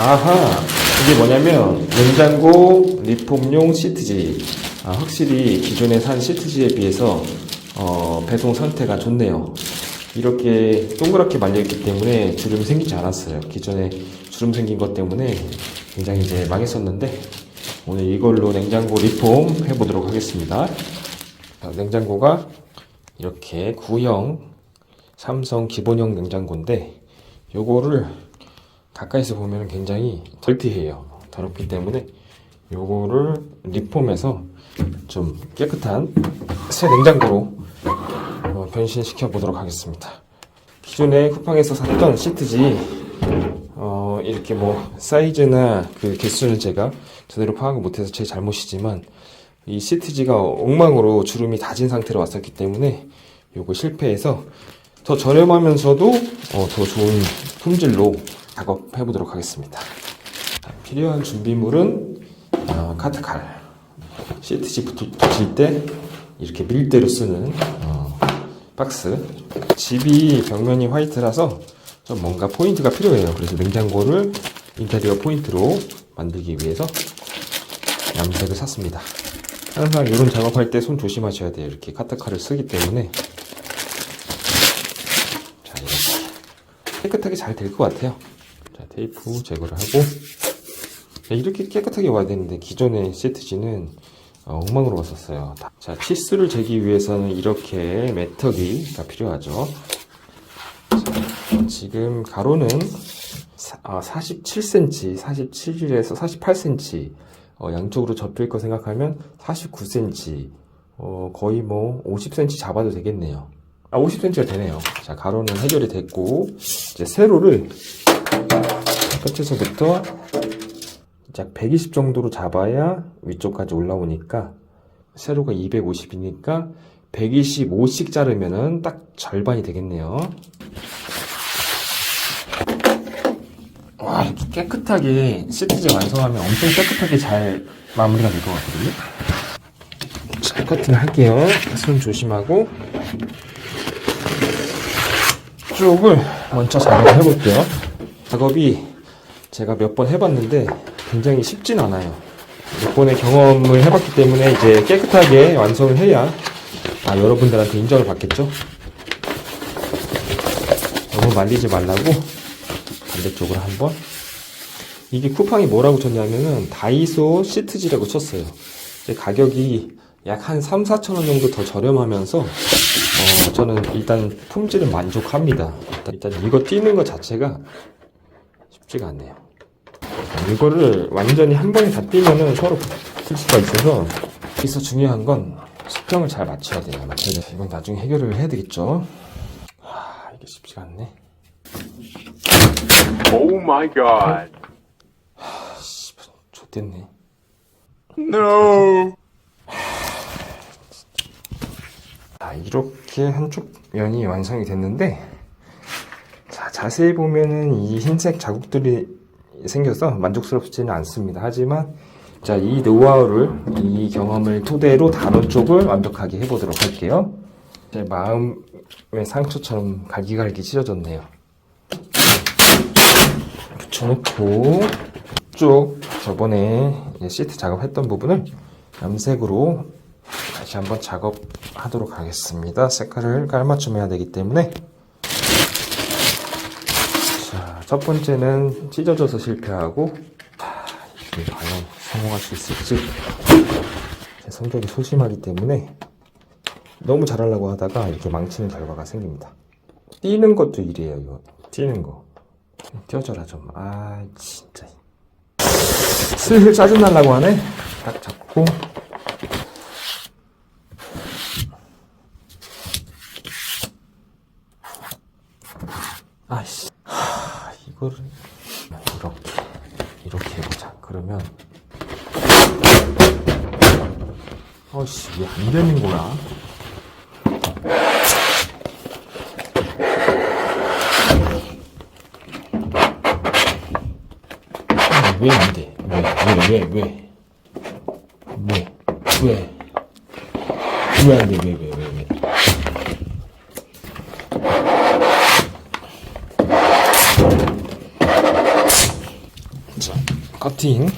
아하, 이게 뭐냐면 냉장고 리폼용 시트지. 아, 확실히 기존에 산 시트지에 비해서 어, 배송 상태가 좋네요. 이렇게 동그랗게 말려있기 때문에 주름이 생기지 않았어요. 기존에 주름 생긴 것 때문에 굉장히 이제 망했었는데 오늘 이걸로 냉장고 리폼 해보도록 하겠습니다. 자, 냉장고가 이렇게 구형 삼성 기본형 냉장고인데 요거를 가까이서 보면 굉장히 덜티해요. 더럽기 때문에 요거를 리폼해서 좀 깨끗한 새 냉장고로 어, 변신시켜 보도록 하겠습니다. 기존에 쿠팡에서 샀던 시트지 어, 이렇게 뭐 사이즈나 그 개수는 제가 제대로 파악을 못해서 제 잘못이지만 이 시트지가 엉망으로 주름이 다진 상태로 왔었기 때문에 요거 실패해서 더 저렴하면서도 어, 더 좋은 품질로 작업해 보도록 하겠습니다. 자, 필요한 준비물은 어, 카트칼. 시트지 붙- 붙일 때 이렇게 밀대로 쓰는 어, 박스. 집이 벽면이 화이트라서 좀 뭔가 포인트가 필요해요. 그래서 냉장고를 인테리어 포인트로 만들기 위해서 양색을 샀습니다. 항상 이런 작업할 때 손 조심하셔야 돼요. 이렇게 카트칼을 쓰기 때문에. 자 이렇게. 깨끗하게 잘 될 것 같아요 자 테이프 제거를 하고 자, 이렇게 깨끗하게 와야 되는데 기존의 세트지는 어, 엉망으로 왔었어요. 다- 자, 치수를 재기 위해서는 이렇게 메터기가 필요하죠. 자, 지금 가로는 사, 47cm, 47에서 48cm 어, 양쪽으로 접힐 거 생각하면 49cm 어, 거의 뭐 50cm 잡아도 되겠네요. 아, 50cm가 되네요. 자, 가로는 해결이 됐고 이제 세로를 끝에서부터 약 120 정도로 잡아야 위쪽까지 올라오니까 세로가 250이니까 125씩 자르면은 딱 절반이 되겠네요. 와 이렇게 깨끗하게 시트지 완성하면 엄청 깨끗하게 잘 마무리가 될 것 같거든요. 자 커팅을 할게요. 손 조심하고 쪽을 먼저 작업을 해볼게요. 작업이 제가 몇 번 해봤는데 굉장히 쉽진 않아요. 몇 번의 경험을 해봤기 때문에 이제 깨끗하게 완성을 해야 아, 여러분들한테 인정을 받겠죠? 너무 말리지 말라고 반대쪽으로 한번 이게 쿠팡이 뭐라고 쳤냐면은 다이소 시트지라고 쳤어요. 가격이 약 한 3, 4천 원 정도 더 저렴하면서 어, 저는 일단 품질은 만족합니다. 일단, 일단 이거 띄는 것 자체가 쉽지가 않네요. 이거를 완전히 한 번에 다 띄면은 서로 붙을 수가 있어서 여기서 중요한 건 수평을 잘 맞춰야 돼요. 맞춰야 돼. 이건 나중에 해결을 해야 되겠죠. 하, 이게 쉽지가 않네. Oh my god. 좋댔네. No. 자, 이렇게 한쪽 면이 완성이 됐는데, 자, 자세히 보면은 이 흰색 자국들이 생겨서 만족스럽지는 않습니다. 하지만, 자, 이 노하우를, 이 경험을 토대로 다른 쪽을 완벽하게 해보도록 할게요. 제 마음의 상처처럼 갈기갈기 찢어졌네요. 붙여놓고, 쭉 저번에 시트 작업했던 부분을 염색으로 다시 한번 작업하도록 하겠습니다. 색깔을 깔맞춤 해야 되기 때문에 자, 첫 번째는 찢어져서 실패하고 자, 이게 과연 성공할 수 있을지 제 성격이 소심하기 때문에 너무 잘하려고 하다가 이렇게 망치는 결과가 생깁니다. 뛰는 것도 일이에요, 이거. 뛰는 거. 띄워줘라 좀. 아, 진짜. 슬슬 짜증나려고 하네. 딱 잡고 아이씨. 하, 이거를 이렇게 이렇게 해보자. 그러면 어씨 왜안 되는 거야? 왜 안 돼? 왜? 왜? 왜? 왜? 왜? 왜? 왜 안 돼? 왜? 왜? 왜? 왜? 커팅.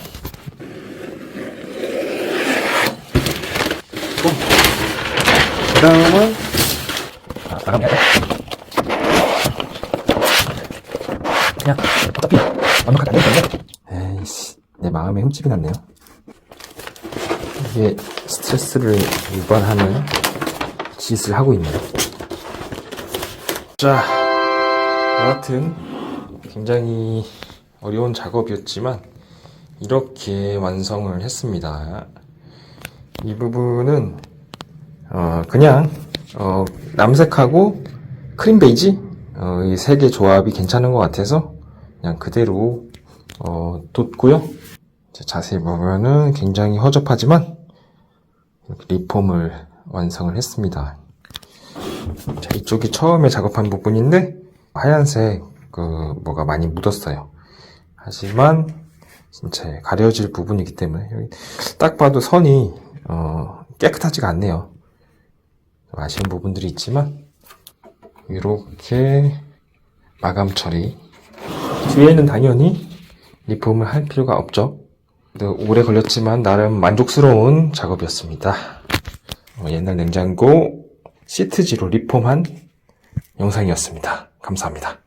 그 다음은, 아. 그냥, 어차피, 완벽하게 안 되는데. 에이씨, 내 마음에 흠집이 났네요. 이게 스트레스를 유발하는 짓을 하고 있네요. 자, 여하튼 굉장히 어려운 작업이었지만 이렇게 완성을 했습니다. 이 부분은 어, 그냥 어, 남색하고 크림 베이지 어, 이 세 개 조합이 괜찮은 것 같아서 그냥 그대로 어, 뒀고요. 자, 자세히 보면은 굉장히 허접하지만 리폼을 완성을 했습니다. 자, 이쪽이 처음에 작업한 부분인데 하얀색 그 뭐가 많이 묻었어요. 하지만 진짜 가려질 부분이기 때문에 딱 봐도 선이 어, 깨끗하지가 않네요. 좀 아쉬운 부분들이 있지만 이렇게 마감 처리 뒤에는 당연히 리폼을 할 필요가 없죠. 오래 걸렸지만 나름 만족스러운 작업이었습니다. 어, 옛날 냉장고 시트지로 리폼한 영상이었습니다. 감사합니다.